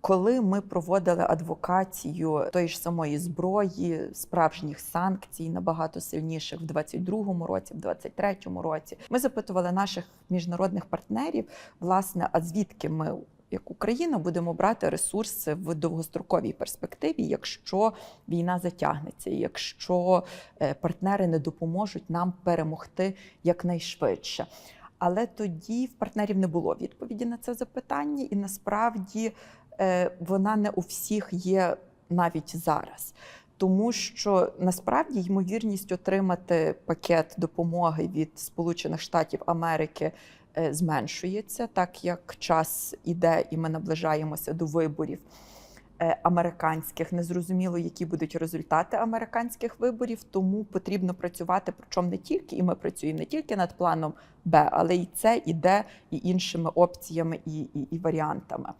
Коли ми проводили адвокацію тої ж самої зброї, справжніх санкцій набагато сильніших в 22-му році, в 23-му році, ми запитували наших міжнародних партнерів, власне, а звідки ми, як Україна, будемо брати ресурси в довгостроковій перспективі, якщо війна затягнеться, якщо е, партнери не допоможуть нам перемогти якнайшвидше. Але тоді в партнерів не було відповіді на це запитання, і насправді вона не у всіх є навіть зараз. Тому що насправді ймовірність отримати пакет допомоги від Сполучених Штатів Америки е, зменшується, так як час іде і ми наближаємося до виборів е, американських. Незрозуміло, які будуть результати американських виборів, тому потрібно працювати, причому не тільки, і ми працюємо не тільки над планом Б, але і це, і Д, і іншими опціями і, і, і варіантами.